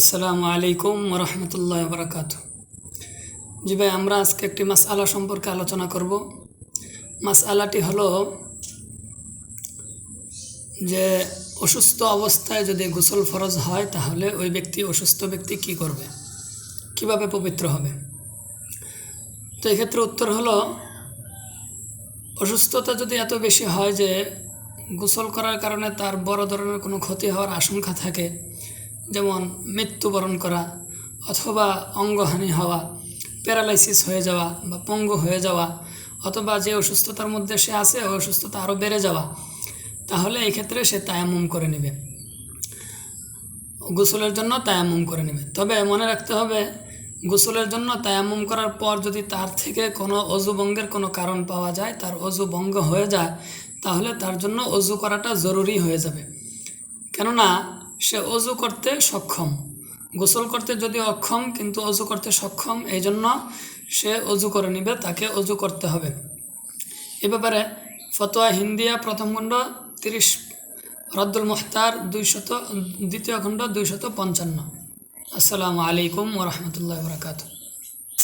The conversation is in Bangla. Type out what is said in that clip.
আসসালামু আলাইকুম রহমতুল্লাহ বরকাত জি ভাই, আমরা আজকে একটি মাস আলা সম্পর্কে আলোচনা করব। মাস আলাটি হলো যে অসুস্থ অবস্থায় যদি গোসল ফরজ হয়, তাহলে ওই ব্যক্তি, অসুস্থ ব্যক্তি কি করবে? কীভাবে পবিত্র হবে? তো এক্ষেত্রে উত্তর হলো, অসুস্থতা যদি এত বেশি হয় যে গোসল করার কারণে তার বড় ধরনের কোনো ক্ষতি হওয়ার আশঙ্কা থাকে যেমন মৃত্যুবরণ করা অথবা অঙ্গহানি হওয়া, প্যারালাইসিস হয়ে যাওয়া বা পঙ্গু হয়ে যাওয়া, অথবা যে অসুস্থতার মধ্যে সে আছে ওই অসুস্থতা আরও বেড়ে যাওয়া, তাহলে এই ক্ষেত্রে সে তায়ামুম করে নেবে। গোসলের জন্য তায়ামুম করে নেবে। তবে মনে রাখতে হবে, গোসলের জন্য তায়ামুম করার পর যদি তার থেকে কোনো অজু ভঙ্গের কোনো কারণ পাওয়া যায়, তার অজু ভঙ্গ হয়ে যায়, তাহলে তার জন্য অজু করাটা জরুরি হয়ে যাবে। কেননা সে অজু করতে সক্ষম। গোসল করতে যদি অক্ষম, কিন্তু অজু করতে সক্ষম, এই জন্য সে অজু করে নিবে, তাকে অজু করতে হবে। এ ব্যাপারে ফতোয়া হিন্দিয়া প্রথম খণ্ড তিরিশ, রদ্দুল মুখতার দুইশত, দ্বিতীয় খণ্ড দুইশত পঞ্চান্ন। আসসালামু আলাইকুম ওরহমতুল্লাহ বরকাতু